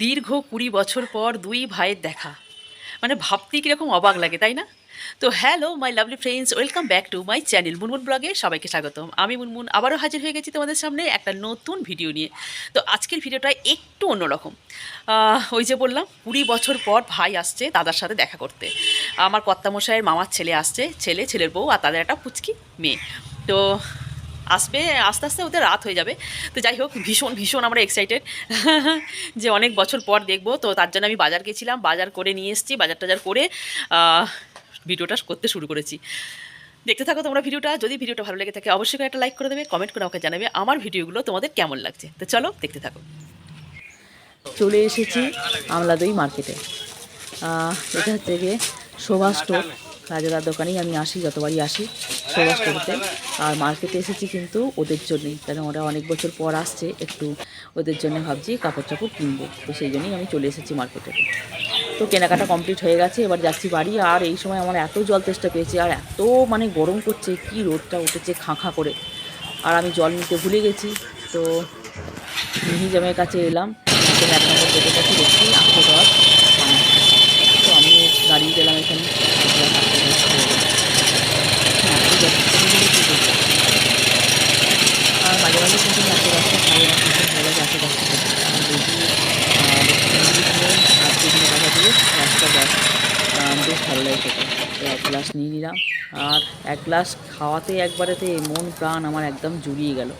দীর্ঘ কুড়ি বছর পর দুই ভাইয়ের দেখা। মানে ভাবতেই কীরকম অবাক লাগে, তাই না? তো hello my lovely friends welcome back to my channel Munmun ব্লগে সবাইকে স্বাগতম। আমি মুনমুন, আবারও হাজির হয়ে গেছি তোমাদের সামনে একটা নতুন ভিডিও নিয়ে। তো আজকের ভিডিওটা একটু অন্যরকম। ওই যে বললাম, কুড়ি বছর পর ভাই আসছে দাদার সাথে দেখা করতে। আমার কর্তামশাইয়ের মামার ছেলে আসছে, ছেলে, ছেলের বউ আর তাদের একটা পুচকি মেয়ে। তো আসবে, আস্তে আস্তে ওদের রাত হয়ে যাবে। তো যাই হোক, ভীষণ ভীষণ আমরা এক্সাইটেড যে অনেক বছর পর দেখব, তো তার জন্য আমি বাজার গেছিলাম, বাজার করে নিয়ে এসেছি, বাজার টাজার করে ভিডিওটা করতে শুরু করেছি। দেখতে থাকো তোমরা ভিডিওটা, যদি ভিডিওটা ভালো লেগে থাকে, অবশ্যই একটা লাইক করে দেবে কমেন্ট করে আমাকে জানাবে, আমার ভিডিওগুলো তোমাদের কেমন লাগছে। তো চলো, দেখতে থাকো। চলে এসেছি আমলাদই মার্কেটে। এটা হচ্ছে গিয়ে শোভা স্টোর রাজাদার দোকানেই আমি আসি, যতবারই আসি। শোভা স্টোরতে আর মার্কেটে এসেছি কিন্তু ওদের জন্যই। কেন ওরা অনেক বছর পর আসছে একটু ওদের জন্য ভাবছি কাপড় চাপড় কিনবো। তো সেই জন্যই আমি চলে এসেছি মার্কেটে তো কেনাকাটা কমপ্লিট হয়ে গেছে এবার যাচ্ছি বাড়ি। আর এই সময় আমার এত জল তেষ্টা পেয়েছে আর এত মানে গরম করছে কি রোদটা উঠেছে খাঁ খাঁ করে। আর আমি জল নিতে ভুলে গেছি তো মিহিজামের কাছে এলাম। এক নম্বর গেটের কাছে দেখছি আটশো তো আমি দাঁড়িয়ে গেলাম এখানে দেখলাম আটশো দশ হয়ে গেল। হ্যাঁ, আটশো দশ টাকা দিলে কী করব? আর মাঝে মাঝে কিন্তু আটশো দশটা খাই আমার ভীষণ ভালো লাগে আটশো দশটা খেতে আর বেশি আর বিভিন্ন টাকা দিয়ে দশটা দশ আহ, তো এক গ্লাস নিয়ে নিলাম। আর এক গ্লাস খাওয়াতে একবারেতে মন প্রাণ আমার একদম জুড়িয়ে গেল।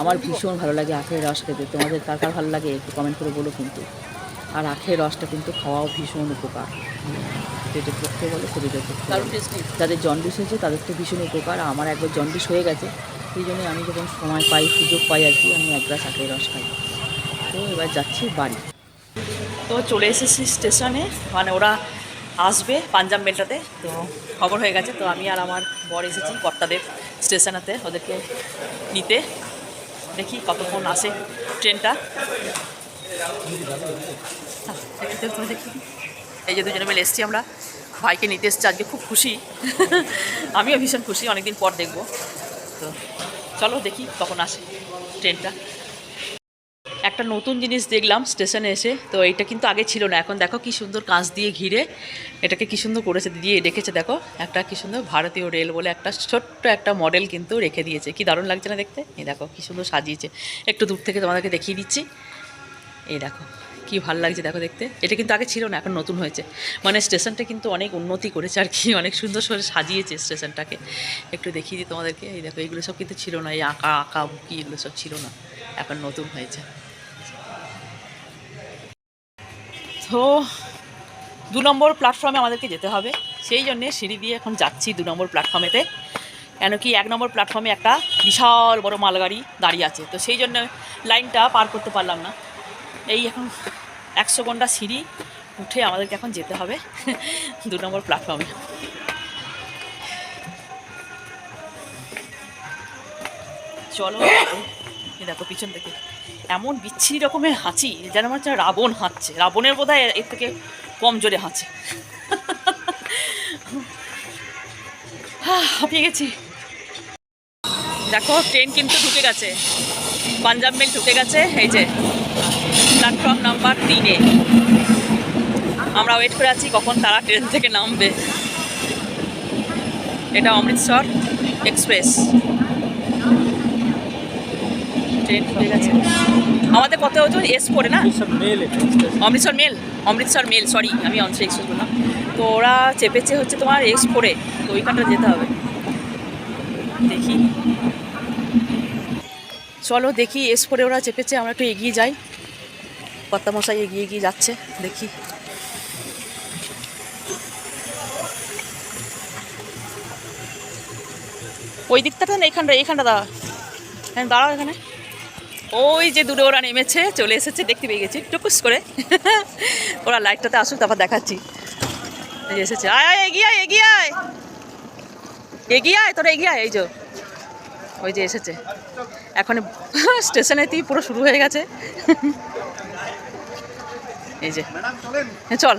আমার ভীষণ ভালো লাগে আখের রস খেতে। তোমাদের কার কার ভালো লাগে একটু কমেন্ট করে বলো কিন্তু। আর আখের রসটা কিন্তু খাওয়াও ভীষণ উপকার। পেটের পক্ষে বলো শরীরের পক্ষে। যাদের জন্ডিস হয়েছে তাদের তো ভীষণ উপকার। আমার একবার জন্ডিস হয়ে গেছে। সেই জন্য আমি যখন সময় পাই সুযোগ পাই আর কি আমি এক গ্লাস আখের রস খাই। তো এবার যাচ্ছি বাড়ি। তো চলে এসেছি স্টেশনে মানে ওরা আসবে পাঞ্জাব মেলটাতে তো খবর হয়ে গেছে, তো আমি আর আমার বর এসেছি কর্তাদের স্টেশনেতে ওদেরকে নিতে। দেখি কতক্ষণ আসে ট্রেনটা। এই যে দুজনে মিলে এসেছি আমরা, ভাইকে নিতে এসেছি, আজকে খুব খুশি। আমিও ভীষণ খুশি, অনেকদিন পর দেখব। তো চলো দেখি কখন আসে ট্রেনটা। একটা নতুন জিনিস দেখলাম স্টেশনে এসে, তো এটা কিন্তু আগে ছিল না, এখন দেখো কি সুন্দর কাঁচ দিয়ে ঘিরে এটাকে কি সুন্দর করেছে, দিয়ে রেখেছে, দেখো, একটা কি সুন্দর ভারতীয় রেল বলে একটা ছোট্ট একটা মডেল কিন্তু রেখে দিয়েছে। কি দারুণ লাগছে না দেখতে? এই দেখো, কি সুন্দর সাজিয়েছে। একটু দূর থেকে তোমাদেরকে দেখিয়ে দিচ্ছি। এই দেখো, কি ভালো লাগছে, দেখো দেখতে। এটা কিন্তু আগে ছিল না, এখন নতুন হয়েছে। মানে স্টেশনটা কিন্তু অনেক উন্নতি করেছে আর কি, অনেক সুন্দর করে সাজিয়েছে স্টেশনটাকে। একটু দেখিয়ে দিই তোমাদেরকে, এই দেখো, এগুলো সব কিন্তু ছিল না, এই আঁকা আঁকা, বুকি, এগুলো সব ছিল না, এখন নতুন হয়েছে। তো দু নম্বর প্ল্যাটফর্মে আমাদেরকে যেতে হবে। সেই জন্যে সিঁড়ি দিয়ে এখন যাচ্ছি দু নম্বর প্ল্যাটফর্মেতে কেন কি এক নম্বর প্ল্যাটফর্মে একটা বিশাল বড় মালগাড়ি দাঁড়িয়ে আছে। তো সেই জন্য লাইনটা পার করতে পারলাম না। এই এখন একশো ঘণ্টা সিঁড়ি উঠে আমাদেরকে এখন যেতে হবে দু নম্বর প্ল্যাটফর্মে চলো। দেখো পিছন থেকে। এমন বিচ্ছিরি রকমের হাঁচি, যেন হচ্ছে রাবণ হাঁচছে। রাবণের বোধহয় এর থেকে কম জোরে হাঁচে। হাঁপিয়ে গেছি। দেখো, ট্রেন কিন্তু ঢুকে গেছে। পাঞ্জাব মেল ঢুকে গেছে, এই যে প্ল্যাটফর্ম নাম্বার তিনে আমরা ওয়েট করে আছি কখন তারা ট্রেন থেকে নামবে। এটা অমৃতসর এক্সপ্রেস ট্রেন ঢুকে গেছে। আমাদের কত হতো এস পড়ে না? Amritsar mail Amritsar mail sorry আমি অমৃতসর এক্সপ্রেস বললাম তো ওরা চেপেছে হচ্ছে তোমার এস ফোরে তো ওইখানটা যেতে হবে। দেখি। চলো দেখি এস ফোরে ওরা চেপেছে আমরা একটু এগিয়ে যাই। কর্তামশাই এগিয়ে এগিয়ে যাচ্ছে দেখি। ওই দিকটাতে না এইখানটা এইখানটা দাঁড়া। হ্যাঁ দাঁড়াও এখানে। ওই যে দূরে ওরা নেমেছে চলে এসেছে দেখতে পেয়ে গেছি। টুকুস করে। ওরা লাইটটাতে আসুক তারপর দেখাচ্ছি। এসেছে। আয় আয় এগিয়ে আয় এগিয়ে আয়। এগিয়ে আয় তোরা এগিয়ে আয় এই যে। ওই যে এসেছে। এখন স্টেশনেতেই পুরো শুরু হয়ে গেছে। এই যে। হ্যাঁ চল।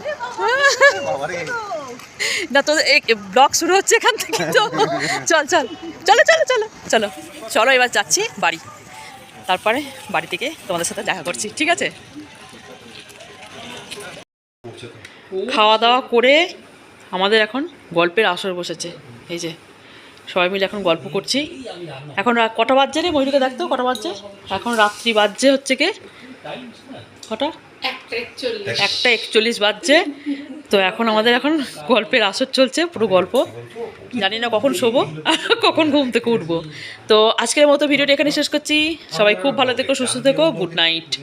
না তো ব্লগ শুরু হচ্ছে এখান থেকে তো। চল চল। চলো চলো চলো। চলো চলো এবার যাচ্ছি বাড়ি। তারপরে বাড়ি থেকে তোমাদের সাথে দেখা করছি, ঠিক আছে? খাওয়া দাওয়া করে আমাদের এখন গল্পের আসর বসেছে, এই যে সবাই মিলে এখন গল্প করছি। এখন কটা বাজছে রে ময়ূরকে দেখতো, কটা বাজছে? এখন রাত্রি বাজছে হচ্ছে কে? কটা? একটা একচল্লিশ বাজছে। তো এখন আমাদের এখন গল্পের আসর চলছে, পুরো গল্প। জানি না কখন শোবো, কখন ঘুম থেকে উঠবো। তো আজকের মতো ভিডিওটা এখানে শেষ করছি। সবাই খুব ভালো থেকো, সুস্থ থেকো, গুড নাইট।